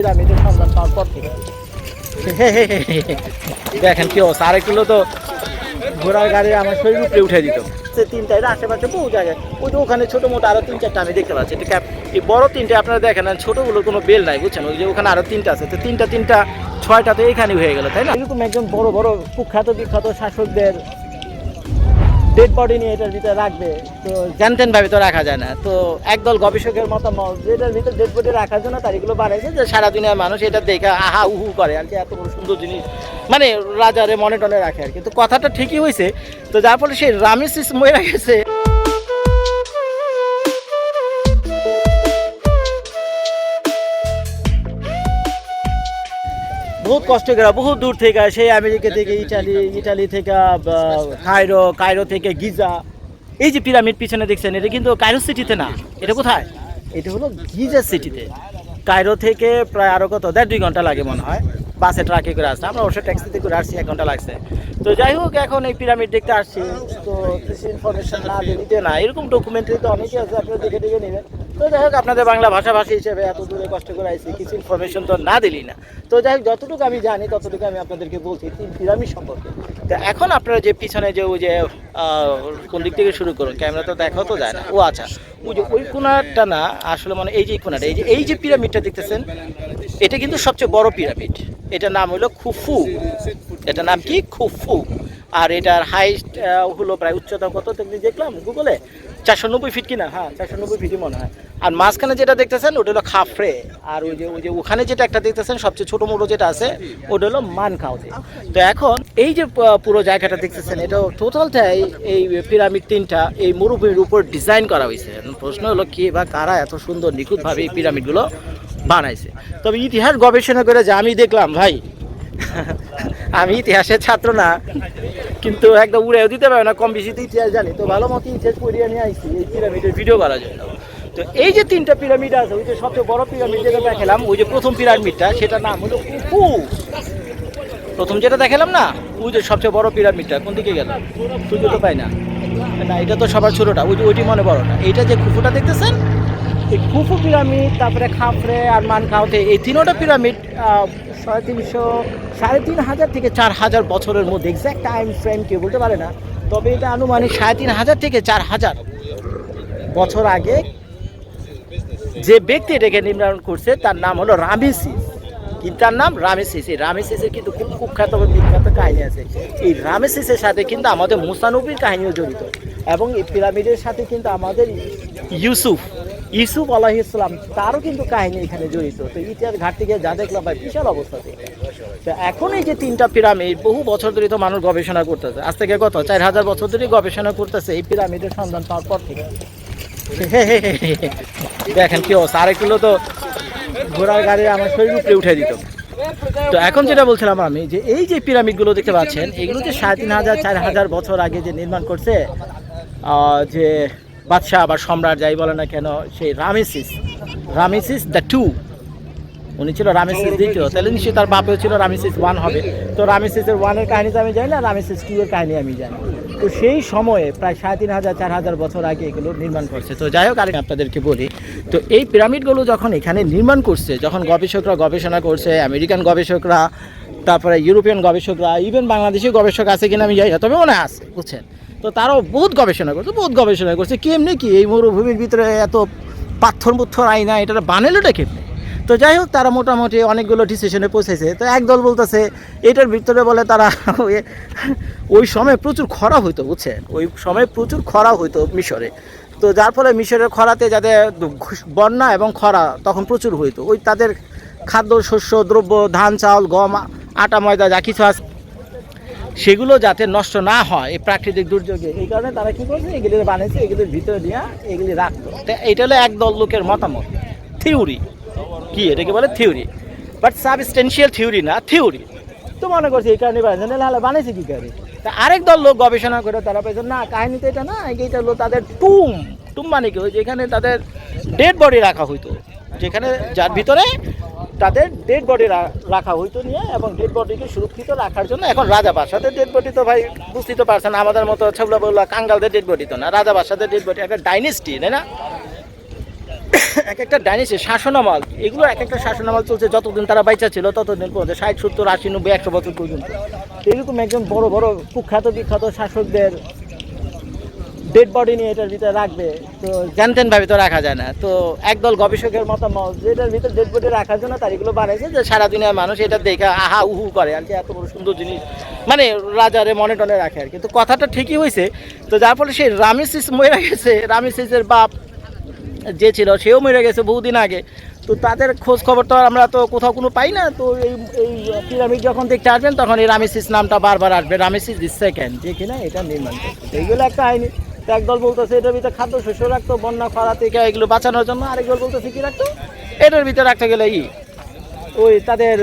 পিরামিডের সন্ধান পাওয়ার পর থেকে। দেখেন কি অবস্থা। আরেকগুলো তো ঘোড়ার গাড়ি আমার শরীর উপরে উঠে দিত। সে তিনটা এর আশেপাশে বহু জায়গায়। ওই যে ওখানে ছোটো মোটো আরও তিন চারটা আমি দেখতে পাচ্ছি। এটা এই বড় তিনটে আপনারা দেখেন আর ছোটোগুলোর কোনো বেল নাই বুঝছেন? ওই যে ওখানে আরও তিনটা আছে। তো তিনটা তিনটা ছয়টা তো এখানে হয়ে গেল তাই না? এরকম একজন বড় বড় কুখ্যাত বিখ্যাত শাসকদের ডেড বডি নিয়ে এটার ভিতরে রাখবে। তো জানতেন ভাবে তো রাখা যায় না। তো একদল গবেষকের মতামত যে এটার ভিতরে ডেড বডি রাখার জন্য তারিখগুলো বাড়াইছে যে সারা দুনিয়ার মানুষ এটা দেখে আহা, উহু করে আর কি, এত বড় সুন্দর জিনিস। মানে রাজারে মনে টনে রাখে আর কি। তো কথাটা ঠিকই হয়েছে তো যার ফলে সেই রামেসিস মরে গেছে। বহুত কষ্ট করে বহু দূর থেকে, সেই আমেরিকা থেকে, ইটালি ইটালি থেকে কায়রো কায়রো থেকে, গিজা। এই যে পিরামিড পিছনে দেখছেন, এটা কিন্তু কায়রো সিটিতে না, এটা কোথায়? এটা হলো গিজা সিটিতে। কায়রো থেকে প্রায় আরও কত, দেড় দুই ঘণ্টা লাগে মনে হয়। বাসে ট্রাকে করে আসছে আমরা অবশ্য ট্যাক্সিতে করে আসছি, এক ঘণ্টা লাগছে। তো যাই হোক, এখন এই পিরামিড দেখতে আসছি। তো কিছু ইনফরমেশন না দিতে না এরকম ডকুমেন্টারি তো অনেকেই আছে আপনি দেখে দেখে নেবেন। তো যাই হোক, আপনাদের বাংলা ভাষাভাষী হিসেবে এত দূরে কষ্ট করে আইছি কিছু ইনফরমেশন তো না দিলি না। তো যাই হোক, যতটুকু আমি জানি, ততটুকু আমি আপনাদেরকে বলছি পিরামিড সম্পর্কে। তো এখন আপনারা যে পিছনে যে ওই যে কোন দিক থেকে শুরু করুন ক্যামেরা তো দেখাও তো যায় না। ও আচ্ছা ওই যে ওই কোনারটা না, আসলে মানে এই যে কোনাটা, এই যে এই যে পিরামিডটা দেখতেছেন, এটা কিন্তু সবচেয়ে বড় পিরামিড। এটার নাম হলো খুফু। এটার নাম কি? খুফু। আর এটার হাইস্ট হলো প্রায় উচ্চতা কত দেখলাম? গুগলে চারশো নব্বই ফিট কিনা? হ্যাঁ চারশো নব্বই ফিটই মনে হয়। আর মাঝখানে যেটা দেখতেছেন, ওটা হলো খাফরে আর ওই যে ওই যে ওখানে যেটা একটা দেখতেছেন, সবচেয়ে ছোটো মোটো যেটা আছে, ওটা হলো মানখাওতে। তো এখন এই যে পুরো জায়গাটা দেখতেছেন, এটা টোটালটাই এই পিরামিড তিনটা, এই মরুভূমির উপর ডিজাইন করা হয়েছে। প্রশ্ন হলো, কে বা কারা এত সুন্দর, নিখুঁতভাবে এই পিরামিডগুলো বানাইছে? তবে ইতিহাস গবেষণা করে যা আমি দেখলাম, ভাই। আমি ইতিহাসের ছাত্র না। কিন্তু একদম উড়েও দিতে পারে না, কম বেশি তো ইতিহাস জানি। তো ভালো মতো ইতিহাস পড়িয়ে নিয়ে আসছি, এই পিরামিডের ভিডিও করা যায় তো এই যে তিনটা পিরামিড আছে, ওই যে সবচেয়ে বড় পিরামিড যেটা দেখালাম, ওই যে প্রথম পিরামিডটা সেটা নাম হলো কুফু প্রথম যেটা দেখালাম না, ওই যে সবচেয়ে বড় পিরামিডটা কোন দিকে গেল? খুঁজে তো পাই না। না, এটা তো সবার ছোটটা, ওই যে ওইটি মনে বড়টা এইটা যে খুফুটা দেখতেছেন? এই খুফু পিরামিড, তারপরে খাফরে আর মানখাওতে এই তিনোটা পিরামিড সাড়ে তিনশো, সাড়ে তিন হাজার থেকে চার হাজার বছরের মধ্যে এক্স্যাক্ট টাইম ফ্রেম কেউ বলতে পারে না। তবে এটা আনুমানিক সাড়ে তিন হাজার থেকে চার হাজার বছর আগে যে ব্যক্তি এটাকে নির্মাণ করছে, তার নাম হলো রামেসিস। কিন্তু তার নাম রামেসিস। এই রামেসিসের কিন্তু খুব কুখ্যাত বিখ্যাত কাহিনী আছে। এই রামেসিসের সাথে কিন্তু আমাদের মুসানবির কাহিনীও জড়িত। এবং এই পিরামিডের সাথে কিন্তু আমাদের ইউসুফ ইউসুফ আলাহ ইসলাম তারও কিন্তু কাহিনী এখানে জড়িত। তো ইতিহাস ঘাট থেকে যা দেখলাম ভাই, বিশাল অবস্থাতে তো। এখন এই যে তিনটা পিরামিড, বহু বছর ধরে তো মানুষ গবেষণা করতেছে। আজ থেকে কত? চার হাজার বছর ধরে গবেষণা করতেছে এই পিরামিডের সন্ধান পাওয়ার পর থেকে। দেখেন কি অবস্থা। আরেকগুলো তো ঘোড়ার গাড়ি আমার শরীর উপরে উঠে দিত। তো এখন যেটা বলছিলাম আমি, যে এই যে পিরামিডগুলো দেখতে পাচ্ছেন, এগুলো যে সাড়ে তিন হাজার, চার হাজার বছর আগে যে নির্মাণ করছে যে বাদশাহ বা সম্রাট যাই বলে না কেন, সেই রামেসিস রামেসিস দ্য টু। উনি ছিল রামেসিস দ্বিতীয়। তাহলে নিশ্চয়ই তার বাপেও ছিল রামেসিস ওয়ান হবে। তো রামেসিসের ওয়ানের কাহিনী তো আমি জানি না, রামেসিস টু এর কাহিনী আমি জানি। তো সেই সময়ে প্রায় সাড়ে তিন হাজার, চার হাজার বছর আগে এগুলো নির্মাণ করছে। তো যাই হোক, আরেক আপনাদেরকে বলি, তো এই পিরামিডগুলো যখন এখানে নির্মাণ করছে, যখন গবেষকরা গবেষণা করছে, আমেরিকান গবেষকরা, তারপরে ইউরোপিয়ান গবেষকরা ইভেন বাংলাদেশি গবেষক আছে কিনা আমি জানি না, তবে মনে আছে, বুঝছেন? তো তারাও বহুত গবেষণা করছে, বহুত গবেষণা করছে। কেমনি কি এই মরুভূমির ভিতরে এত পাথর মুথর আইনা এটা বানালোটা কেমনি? তো যাই হোক, তারা মোটামুটি অনেকগুলো ডিসিশনে পৌঁছেছে তো একদল বলতেছে, এটার ভিতরে বলে তারা ওই- সময় প্রচুর খরা হইতো, বুঝছেন? ওই সময় প্রচুর খরা হইতো মিশরে। তো যার ফলে মিশরের খরাতে যাদের বন্যা এবং খরা তখন প্রচুর হইতো। ওই তাদের খাদ্য শস্য দ্রব্য, ধান চাউল গম আটা, ময়দা, যা কিছু আছে সেগুলো যাতে নষ্ট না হয় এই প্রাকৃতিক দুর্যোগে। এই কারণে তারা কি করছে? এগুলি বানিয়েছে, এগুলির ভিতরে দিয়ে এগুলি রাখতো। এটা হলো একদল লোকের মতামত। থিওরি। কি? এটাকে বলে থিওরি। বাট সাবস্টেন্সিয়াল থিওরি না, থিওরি। তো মনে করছে এই কারণে বানিয়েছে, নাহলে বানিয়েছে কি কারণে তা আরেক দল লোক গবেষণা করে, তারা পেয়েছে না, কাহিনীতে এটা না এইটা হলো তাদের টুম। টুম মানে কি? যেখানে তাদের ডেড বডি রাখা হইতো। যেখানে যার ভিতরে তাদের ডেড বডি রাখা হইতো নিয়ে এবং ডেড বডিকে সুরক্ষিত রাখার জন্য এখন রাজা বাসাদের ডেড বডি তো ভাই বুঝতেই তো পারছেন, আমাদের মতো ছবলা বললা কাঙ্গালদের ডেড বডি তো না। রাজা বাসাদের ডেড বডি একটা ডাইনেস্টি তাই না? এক একটা ডাইনেসি শাসনামল, এগুলো এক একটা শাসনামল চলছে, যতদিন তারা বাইচা ছিল ততদিন পর্যন্ত, ষাট, সত্তর, আশি, নব্বই, একশো বছর পর্যন্ত। এরকম একজন বড় বড় কুখ্যাত বিখ্যাত শাসকদের ডেড বডি নিয়ে এটার ভিতরে রাখবে, তো জানতেন ভাবে তো রাখা যায় না। তো একদল গবেষকের মতামত যে এটার ভিতরে ডেড বডি রাখার জন্য তার এগুলো বানাইছে, যে সারা দুনিয়ার মানুষ এটা দেখে আহা, উহু করে আর কি, এত বড় সুন্দর জিনিস। মানে রাজারে মনে টনে রাখে আর কি। তো কথাটা ঠিকই হয়েছে তো যার ফলে সেই রামেসিস মরে গেছে, রামেসিসের বাপ যে ছিল সেও মরে গেছে বহুদিন আগে। তো তাদের খোঁজ খবর তো আমরা তো কোথাও কোনো পাই না, তো এই এই পিরামিড যখন দেখতে আসবেন, তখন এই রামেসিস নামটা বারবার আসবে, রামেসিস দি সেকেন্ড যে কিনা এটা নির্মাণ করছে। এইগুলো একটা আইনি একদল বলতেছে, এটার ভিতরে খাদ্য শস্য রাখতো, বন্যা, খরা থেকে এগুলো বাঁচানোর জন্য। আরেক দল বলতেছে, কি রাখতো? এটার ভিতরে রাখতে গেলে ই, ওই তাদের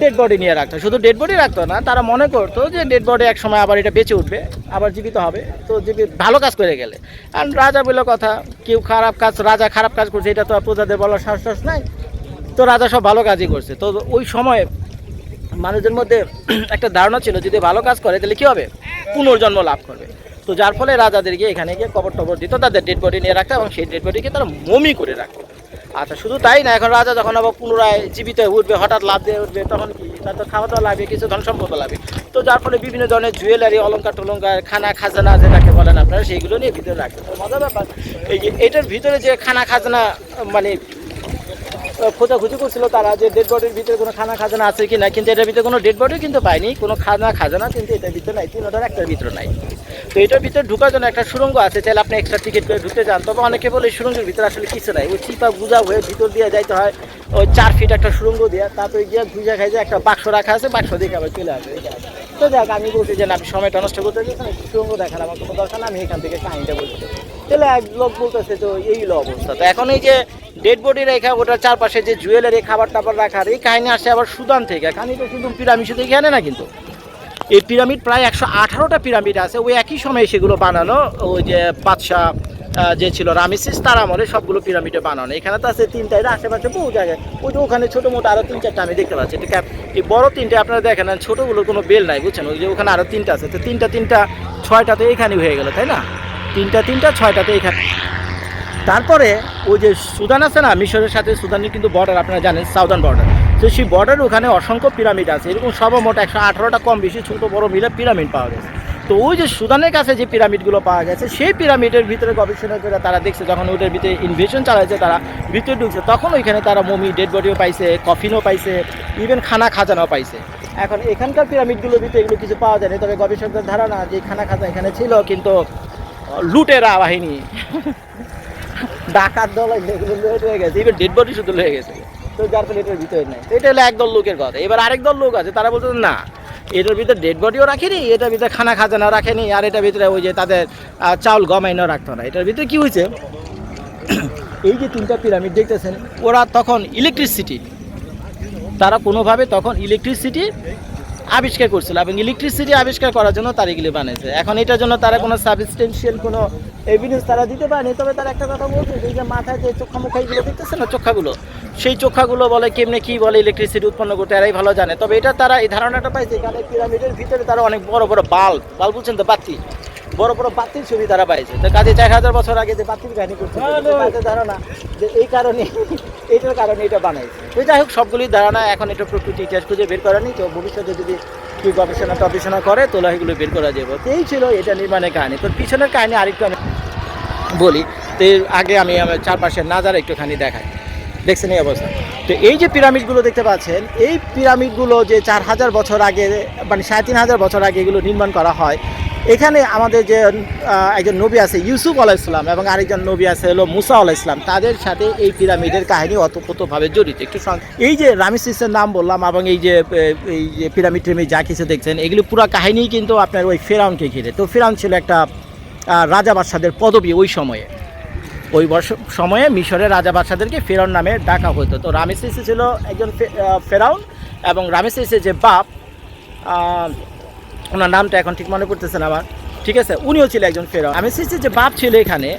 ডেড বডি নিয়ে রাখতো। শুধু ডেড বডি রাখতো না, তারা মনে করতো যে ডেড বডি এক সময় আবার এটা বেঁচে উঠবে, আবার জীবিত হবে। তো জীবিত, ভালো কাজ করে গেলে। আর রাজা বলে কথা, কেউ খারাপ কাজ, রাজা খারাপ কাজ করছে, এটা তো প্রজাদের বলার টাহস নাই। তো রাজা সব ভালো কাজই করছে। তো ওই সময় মানুষদের মধ্যে একটা ধারণা ছিল, যদি ভালো কাজ করে, তাহলে কী হবে? পুনর্জন্ম লাভ করবে। তো যার ফলে রাজাদেরকে এখানে গিয়ে কবর টবর দিত, তাদের ডেড বডি নিয়ে রাখতো এবং সেই ডেড বডিকে তারা মমি করে রাখতো। আচ্ছা শুধু তাই না, এখন রাজা যখন আবার পুনরায় জীবিত উঠবে, হঠাৎ লাভ দিয়ে উঠবে, তখন কি তার তো খাওয়া দাওয়া লাগবে, কিছু ধন সম্পদ লাগবে? তো যার ফলে বিভিন্ন ধরনের জুয়েলারি অলঙ্কার টলঙ্কার খানা খাজানা যেটাকে বলেন আপনারা, সেইগুলো নিয়ে ভিতরে রাখতে তো মজার ব্যাপার, এই যে এটার ভিতরে যে খানা খাজানা মানে খোঁজাখুঁজি করছিল তারা যে ডেড বডির ভিতরে কোনো খানা খাজানা আছে কি না কিন্তু এটার ভিতরে কোনো ডেড বডি কিন্তু পায়নি, কোনো খানা খাজানা কিন্তু এটার ভিতরে নাই তিনটার একটার ভিতরে নাই। তো এটার ভিতরে ঢোকার জন্য একটা সুরঙ্গ আছে, চাইলে আপনি এক্সট্রা টিকিট করে ঢুকতে চান। তবে অনেকে বলে এই সুরঙ্গের ভিতরে আসলে কিছু নাই। ওই চিপা গুজা হয়ে ভিতর দিয়ে যাইতে হয়, ওই চার ফিট একটা সুরঙ্গ দিয়ে। তারপরে গিয়ে গুজা খাই যে একটা বাক্স রাখা আছে, বাক্স দেখে আবার চলে আসবে। তো যাক, আমি বলছি যে আমি সময়টা নষ্ট করতে চাইছি না সুরঙ্গ দেখার আমার কোনো দরকার আমি এখান থেকে কাহিনিটা বলছি। তাহলে এক লোক বলতেছে তো এই হলো অবস্থা। তো এখন এই যে ডেড বডি রেখা, ওটার চারপাশে যে জুয়েলারি খাবার টাবার রাখার এই কাহিনী আসে আবার সুদান থেকে। কাহিনীটা শুধু পিরামিড শুধু না কিন্তু। এই পিরামিড প্রায় একশো আঠারোটা পিরামিড আছে। ওই একই সময়ে সেগুলো বানানো। ওই যে বাদশাহ যে ছিল রামিসিস, তার আমলে সবগুলো পিরামিডে বানানো। এখানে তো আছে তিনটা, এর আশেপাশে বহু জায়গায়। ওই যে ওখানে ছোটো মোটো আরও তিন চারটা আমি দেখতে পাচ্ছি। ঠিক এই বড় তিনটে আপনারা দেখেন ছোটোগুলোর কোনো বেল নাই, বুঝছেন? ওই যে ওখানে আরও তিনটা আছে। তো তিনটা তিনটা, ছয়টা তো এখানে হয়ে গেল, তাই না? তিনটা তিনটা, ছয়টা তো এখানে। তারপরে ওই যে সুদান আছে না, মিশরের সাথে সুদানের কিন্তু বর্ডার আপনারা জানেন সাউদার্ন বর্ডার তো সেই বর্ডার ওখানে অসংখ্য পিরামিড আছে। এরকম সর্বমোট একশো আঠারোটা কম বেশি ছোটো বড় মিলে পিরামিড পাওয়া গেছে। তো ওই যে সুদানের কাছে যে পিরামিডগুলো পাওয়া গেছে সেই পিরামিডের ভিতরে গবেষণা করে তারা দেখছে যখন ওটার ভিতরে ইনভেশন চালাইছে তারা ভিতরে ঢুকছে তখন ওইখানে তারা মমি ডেড বডিও পাইছে কফিনও পাইছে ইভেন খানা খাজানাও পাইছে। এখন এখানকার পিরামিডগুলোর ভিতরে এগুলো কিছু পাওয়া যায়নি তবে গবেষকদের ধারণা যে খানা খাজা এখানে ছিল কিন্তু লুটেরা বাহিনী। ডাকাত দল এগুলো লয়ে হয়ে গেছে ইভেন ডেড বডি শুধু লয়ে গেছে। যার ভিতরে নেই। এটা হলো একদল লোকের এবার লোক আছে, তারা বলছে না, এটার রাখেনি, এটার খানা রাখেনি, আর এটার ভিতরে ওই যে তাদের চাউল না। এটার ভিতরে কি হয়েছে? এই যে তিনটা পিরামিড দেখতেছেন, ওরা তখন ইলেকট্রিসিটি তারা কোনোভাবে তখন ইলেকট্রিসিটি আবিষ্কার করছিল এবং ইলেকট্রিসিটি আবিষ্কার করার জন্য তারা এগুলি বানিয়েছে। এখন এটার জন্য তারা কোনো সাবস্টেন্সিয়াল কোনো এভিডেন্স তারা দিতে পারেনি তবে তারা একটা কথা বলছে যে এই যে মাথায় যে চোখা মুখাইগুলো দেখতেছে না চোখাগুলো? সেই চোখাগুলো বলে কেমনে কি বলে ইলেকট্রিসিটি উৎপন্ন করতে এরাই ভালো জানে। তবে এটা তারা এই ধারণাটা পাইছে এখানে পিরামিডের ভিতরে তারা অনেক বড় বড় বাল্ব বাল্ব বলছেন তো বাতি। বড় বড় বাতির ছবি তারা পাইছে। তো কাজে চার হাজার বছর আগে যে বাতির কাহিনী করছে ধারণা যে এই কারণে এইটার কারণে এটা বানাইছে। তো যাই হোক সবগুলি ধারণা এখন এটা প্রকৃতি ইতিহাস খুঁজে বের করেনি তো ভবিষ্যতে যদি কি গবেষণা টবেষণা করে তোলাহিগুলো এগুলো বের করা যাবে। এই ছিল এটা নির্মাণের কাহিনী। তো পিছনের কাহিনী আরেকটু আমি বলি। তো আগে আমি আমার চারপাশের নাজার একটুখানি দেখাই। দেখছেন এই অবস্থা? তো এই যে পিরামিডগুলো দেখতে পাচ্ছেন, এই পিরামিডগুলো যে চার হাজার বছর আগে মানে সাড়ে তিন হাজার বছর আগে এগুলো নির্মাণ করা হয় এখানে আমাদের যে একজন নবী আছে, ইউসুফ আলাহ ইসলাম এবং আরেকজন নবী আছে, হলো মুসা আলাহ ইসলাম তাদের সাথে এই পিরামিডের কাহিনী অতপ্রতভাবে জড়িত। একটু এই যে রামিসিসের নাম বললাম এবং এই যে এই যে পিরামিড টিরামিড যা কিছু দেখছেন, এগুলি পুরো কাহিনী কিন্তু আপনার ওই ফেরাউনকে ঘিরে। তো ফেরাউন ছিল একটা রাজা বাদশাদের পদবী ওই সময়ে। ওই বর্ষ, সময়ে মিশরের রাজা বাদশাদেরকে ফেরাউন নামে ডাকা হতো। তো রামেসিসে ছিল একজন ফেরাউন এবং রামেসিসের যে বাপ ওনার নামটা এখন ঠিক মনে পড়তেছে না আমার। ঠিক আছে? উনিও ছিল একজন ফেরাউন রামেসিসের যে বাপ ছিল এখানে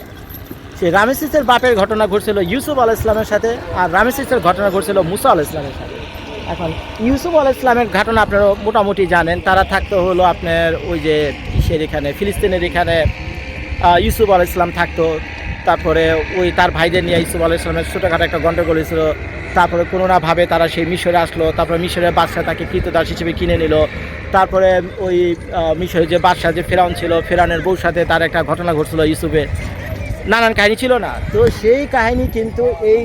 সেই রামেসিসের বাপের ঘটনা ঘটছিল ইউসুফ আল ইসলামের সাথে, আর রামেসিসের ঘটনা ঘটছিল মুসা আল ইসলামের সাথে। এখন ইউসুফ আল ইসলামের ঘটনা আপনারা মোটামুটি জানেন। তারা থাকতো হলো আপনার ওই যে ইসের এখানে, ফিলিস্তিনের এখানে ইউসুফ আল ইসলাম থাকতো। তারপরে ওই তার ভাইদের নিয়ে ইসুফ আলাহ ইসলামের ছোটোখাটো একটা গন্ডগোল হয়েছিল। তারপরে কোনো না ভাবে তারা সেই মিশরে আসলো, তারপরে মিশরের বাদশাহ তাকে কৃতদাস হিসেবে কিনে নিল। তারপরে ওই মিশরের যে বাদশাহ, যে ফেরাউন ছিল, ফেরাউনের বউর সাথে তার একটা ঘটনা ঘটছিল ইউসুফের। নানান কাহিনী ছিল না? তো সেই কাহিনী কিন্তু এই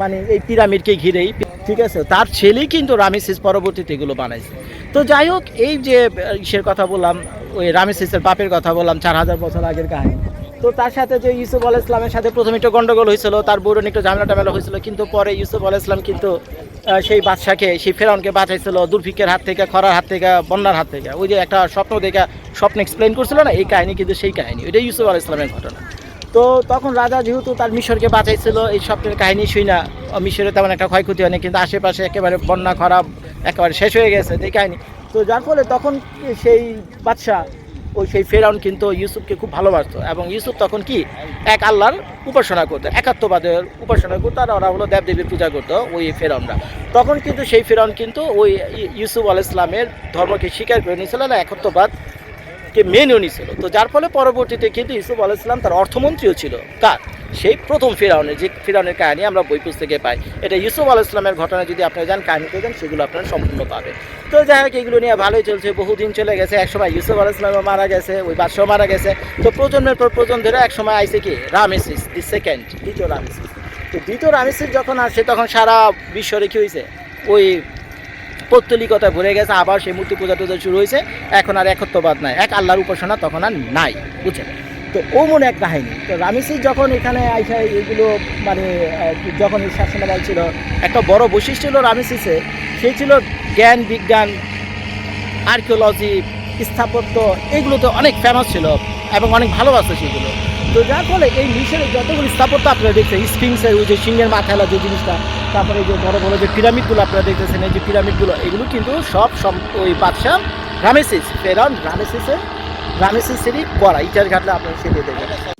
মানে এই পিরামিডকে ঘিরেই, ঠিক আছে? তার ছেলেই কিন্তু রামিসিস পরবর্তীতে এগুলো বানাইছে। তো যাই হোক, এই যে ইসের কথা বললাম, ওই রামিসিসের বাপের কথা বললাম, চার হাজার বছর আগের কাহিনী। তো তার সাথে যে ইউসুফ আলাহ ইসলামের সাথে প্রথমে একটু গন্ডগোল হয়েছিল, তার বউর একটু ঝামেলা টামেলা হয়েছিল, কিন্তু পরে ইউসুফ আলাহ ইসলাম কিন্তু সেই বাদশাকে, সেই ফেরাউনকে বাঁচাইছিল দুর্ভিক্ষের হাত থেকে, খরার হাত থেকে, বন্যার হাত থেকে। ওই যে একটা স্বপ্ন দেখে স্বপ্ন এক্সপ্লেন করছিল না, এই কাহিনী কিন্তু সেই কাহিনী। ওইটা ইউসুফ আলাহ ইসলামের ঘটনা। তো তখন রাজা যেহেতু তার মিশরকে বাঁচাইছিল, এই স্বপ্নের কাহিনী শুই না মিশরে তেমন একটা ক্ষয়ক্ষতি হয়নি, কিন্তু আশেপাশে একেবারে বন্যা খারাপ একেবারে শেষ হয়ে গেছে, এই কাহিনী। তো যার ফলে তখন সেই বাদশাহ ওই সেই ফেরাউন কিন্তু ইউসুফকে খুব ভালোবাসত এবং ইউসুফ তখন কি? এক আল্লাহর উপাসনা করতো, একাত্মবাদের উপাসনা করতো, আর ওরা হলো দেবদেবীর পূজা করতো ওই ফেরাউনরা। তখন কিন্তু সেই ফেরাউন কিন্তু ওই ইউসুফ আল ইসলামের ধর্মকে স্বীকার করে নিয়েছিল না একত্ববাদ কে মেনেও নিছিল। তো যার ফলে পরবর্তীতে কিন্তু ইউসুফ আল ইসলাম তার অর্থমন্ত্রীও ছিল। কার? সেই প্রথম ফিরাউনের, যে ফিরাউনের কাহিনী আমরা বই পুস্তকে পাই। এটা ইউসুফ আল ইসলামের ঘটনা, যদি আপনারা যান, কাহিনীতে যান, সেগুলো আপনারা সম্পূর্ণ পাবেন। তো যাই হোক, এগুলো নিয়ে ভালোই চলছে। বহুদিন চলে গেছে। একসময় ইউসুফ আল ইসলামও মারা গেছে, ওই বাদশাহ মারা গেছে। তো প্রজন্মের পর প্রজন্ম ধরে একসময় আইসে কি? রামেসিস, দি সেকেন্ড, দ্বিতীয় রামেসিস। তো দ্বিতীয় রামেসিস যখন আসে, তখন সারা বিশ্বরে কি হয়েছে ওই পৌত্তলিকতা ভরে গেছে, আবার সেই মূর্তি পূজা টুজা শুরু হয়েছে। এখন আর একত্ববাদ নাই, এক আল্লাহর উপাসনা তখন আর নাই, বুঝছেন? তো ও মনে এক কাহিনী। তো রামেসিস যখন এখানে আইসা এগুলো মানে যখন শাসনামল ছিল, একটা বড় বৈশিষ্ট্য ছিল রামেসিসে, সে ছিল জ্ঞান, বিজ্ঞান আর্কিওলজি স্থাপত্য এগুলো তো অনেক ফেমাস ছিল এবং অনেক ভালোবাসতো সেগুলো। তো যার ফলে এই মিশরে যতগুলো স্থাপত্য আপনারা দেখছেন স্পিংসের ওই যে সিংহের মাথালা যে জিনিসটা তারপরে যে বড় বড় যে পিরামিডগুলো আপনারা দেখতেছেন, এই যে পিরামিডগুলো, এগুলো কিন্তু সব ওই বাদশাহ রামেসিস এরাম রামেসিসের, রামেসিসেরই করা। ইটার ঘাটলে আপনারা সেটাই দেখবেন।